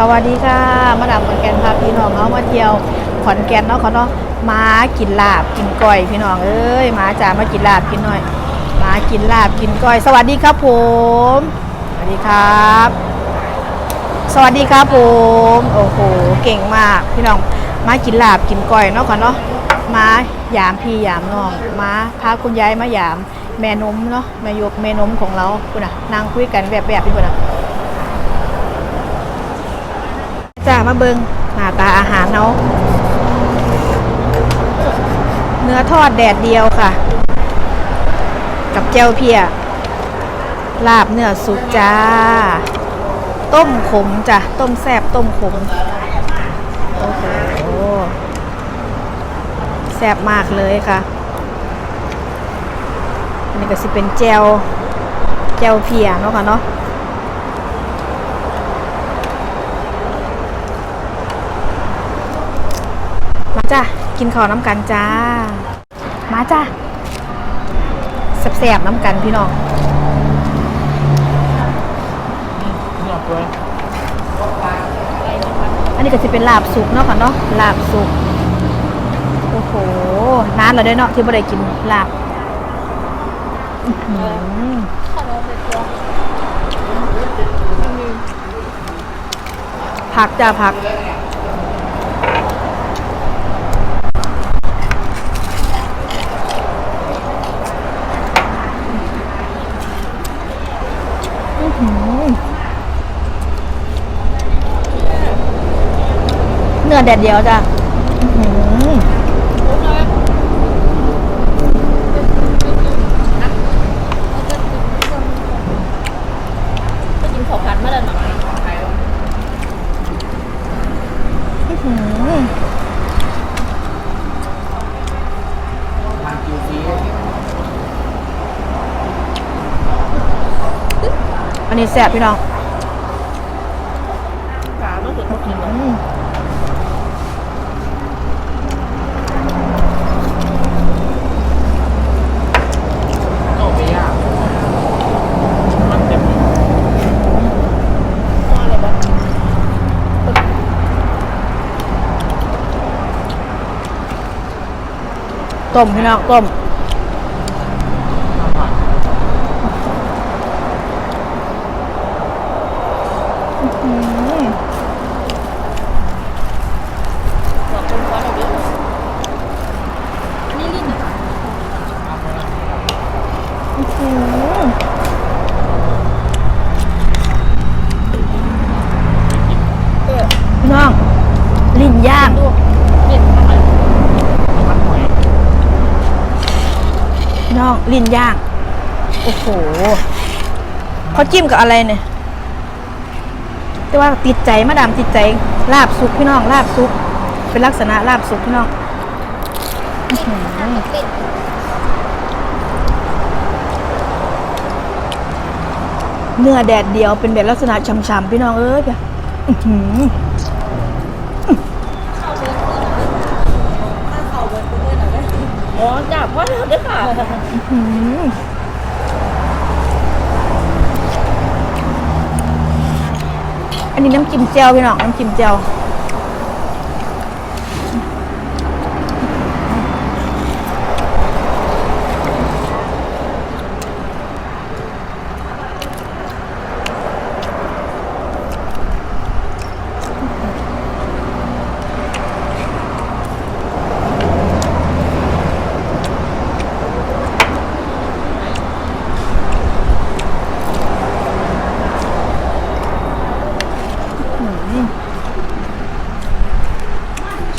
สวัสดีค่ะ มาดามขอนแก่นพาพี่น้องเขามาเที่ยวขอนแก่นเนาะเขาเนาะมากินลาบกินก้อยพี่น้องเอ้ยมาจ้ามากินลาบกินหน่อย มากินลาบกินก้อย สวัสดีครับผม สวัสดีครับ สวัสดีครับผมโอ้โหเก่งมากพี่น้องมากินลาบกินก้อยเนาะค่ะเนาะมายามพี่ยามน้องมาพาคุณยายมายามแม่นมเนาะแม่ยกแม่นมของเราคุณน่ะนั่งคุยกันแบบแบบพี่คุณน่ะ จ้ามาเบิงหน้าตาอาหารเนาะเนื้อทอดแดดเดียวค่ะ กับเจลเพีย ลาบเนื้อสุกจ้า ต้มขมจ้ะ ต้มแซบต้มขม โอ้โหแซบมากเลยค่ะอันนี้ก็สิเป็นเจลเจลเพียเนาะค่ะเนาะ จ้ะกินข้าวน้ำกันจ้า มาจ้ะแสบๆน้ำกันพี่น้องอันนี้ก็จะเป็นลาบสุกเนาะค่ะเนาะลาบสุกโอ้โหนานแล้วเด้อเนาะที่ไม่ได้กินลาบอื้อหือผักจ้าผัก เนื้ อแดดเดียวจ้ะอื้อหือก็กินขอพันมาแล้วหน่อยอื้อหืออันนี้แซ่บพี่น้อง ขาไม่ถึงเขากินหรอก อืม ต้มพี่น้องต้มอือหือ บอกคนคว้าเราเยอะอันนี้ลิ้นนะคะ อื้อหือพี่น้องลิ้นย่าง ดูเห็นทำไม พี่น้ องลิ้นย่าง โอ้โหเขาจิ้มกับอะไรเนี่ย แต่ว่าติดใจมาดามติดใจลาบสุกพี่น้องลาบสุก เป็นลักษณะลาบสุกพี่น้องอื้อหือเนื้อแดดเดียวเป็นแบบลักษณะฉ่ำๆพี่น้องเอ้ย อ๋อจับว่าเราด้วยค่ะหืมอันนี้น้ำจิ้มเจียวพี่น้องน้ำจิ้มเจียว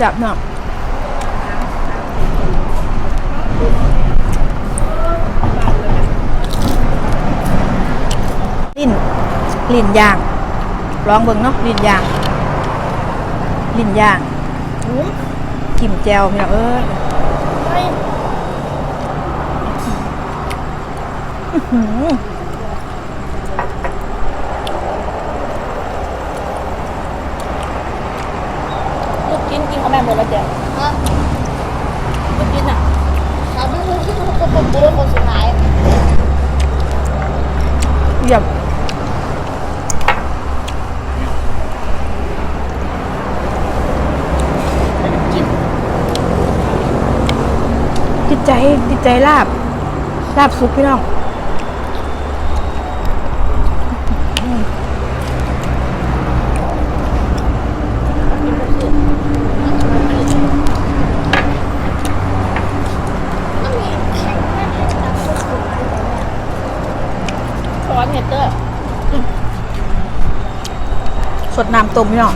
จับเนาะลิ้นลิ้นยางลองเบิ่งเนาะลิ้นยางลิ้นยางอื้อจิ้มแจวพี่น้องเอ้ยอือหือ แม่หมดแล้วเจ๊ฮะไม่กินอะถามไม่รู้ที่ทุกคนเป็นคนสุดท้ายหยี่ยมติดใจติดใจลาบลาบซุปพี่น้อง ต้มพี่น้อง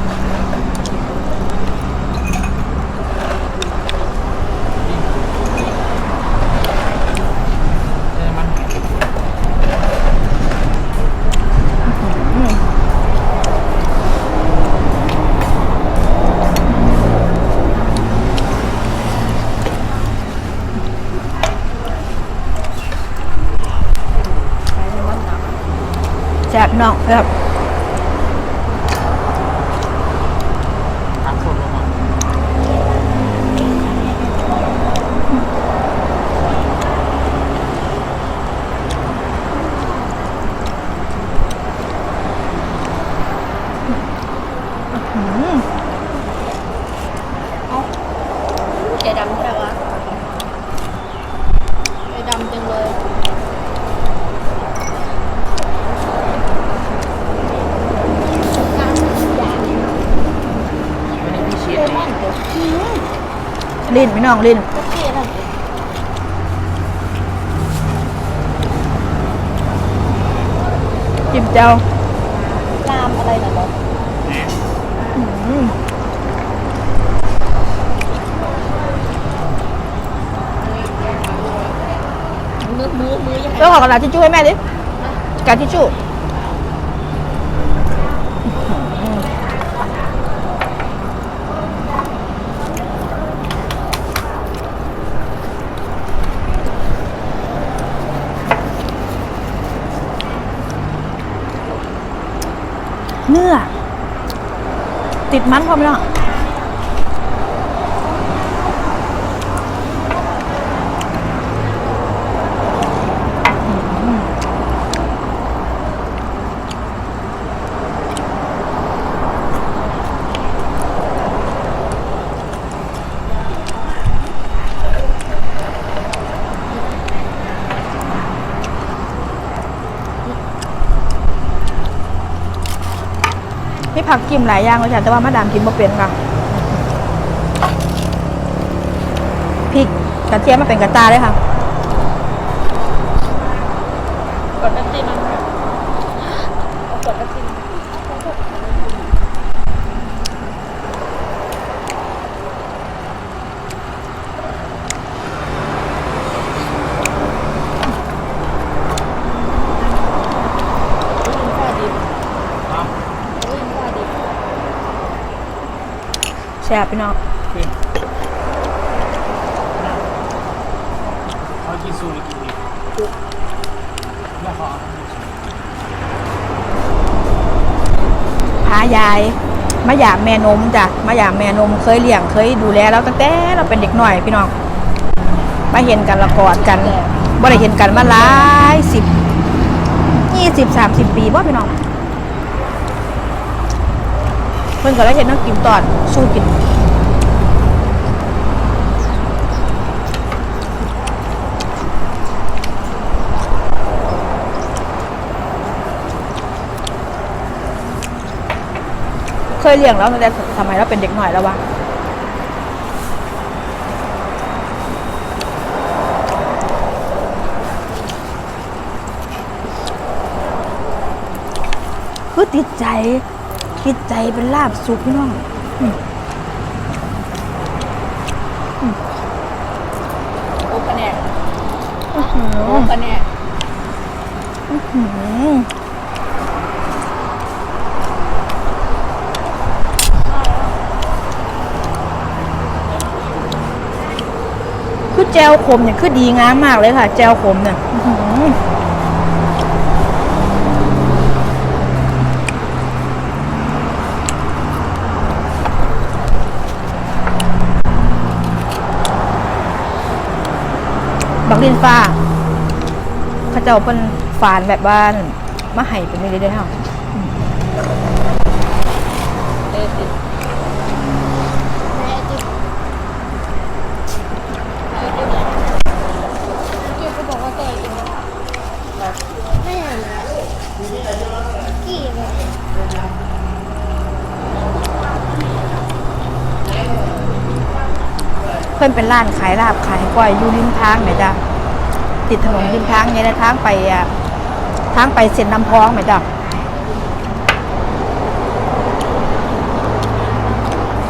แซ่บพี่น้องแบบ ทางคนลงมา ใจดำใช่ไหมวะใจดำจังเลย ๆการสัญญาณ ไม่ได้พี่เชีย เล ร์ มอนเดี๋ยว ลิ้นพี่น้องลิ้นก็เท่นั่นสิจิ้มเจ้าลามอะไรน่ะบอสอืมมือมือมือยังไงแล้วขอกระดาษทิชชู่ให้แม่ดิกระดาษทิชชู่เนื้อ ติดมันพอไหมล่ะ ผักกิมหลายอย่างเลยค่ะแต่ว่ามาดามกินบ่เป็นค่ะพริกกระเทียมมาเป็นกระตาเลยค่ะกดน้ำจิ้มมันเอากดน้ำจิ้มอุ้ยฟ้าดิบ ครับ อุ้ยฟ้าดิบ แซ่บพี่น้องขึ้นเขากินซูหรือกินดิบแล้วเขาเอาพายายมาอยากแม่นมจ้ะมาอยากแม่นมเคยเลี้ยงเคยดูแลเราตั้งแต่เราเป็นเด็กหน่อยพี่น้องมาเห็นกันและกอดกันบ่ได้เห็นกันมาหลายสิบยี่สิบสามสิบปีบ่พี่น้องเพิ่นก็เลยเห็นน้องกินตอนสู้กิน เคยเลี้ยงแล้วตั้งแต่สมัยเราเป็นเด็กหน่อยแล้ววะคือติดใจ ติดใจเป็นลาบสุกพี่น้องโอ้คะแนนอื้อหือโอ้คะแนน อื้อหือ คือแจวขมเนี่ยคือดีงามมากเลยค่ะ แจวขมเนี่ยบักลินฟ้าเขาเจ้าเป็นฝานแบบว่านมาให้เป็นนี่ได้เนาะเออติดแม่ดิเออติด กี่เลย เพิ่นเป็นร้านขายลาบขายก้อยอยู่ริมทางไหมจ้ะติดถนนริมทางเนี่ยนะทางไปอะทางไปเส้นน้ำพองไหมจ้ะ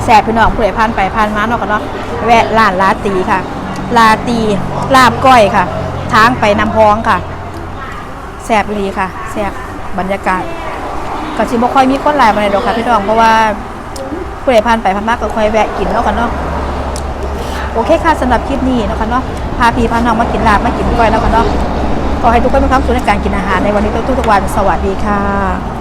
แสบพี่น้องผู้ใดผ่านไปผ่านมาเนาะกันเนาะแวะร้านลาตีค่ะ ลาตีลาบก้อยค่ะ ทางไปน้ำพองค่ะแสบดีค่ะแสบบรรยากาศก็สิบ่ค่อยมีคนหลายมาในดอกค่ะพี่น้องเพราะว่าผู้ใดผ่านไปผ่านมาก็ค่อยแวะกินเนาะกันเนาะ โอเคค่ะสำหรับคลิปนี้นะคะเนาะพาพี่พาน้องมากินลาบมากินก้อยแล้วกันเนาะขอให้ทุกคนมีความสุขในการกินอาหารในวันนี้ทุกๆวันสวัสดีค่ะ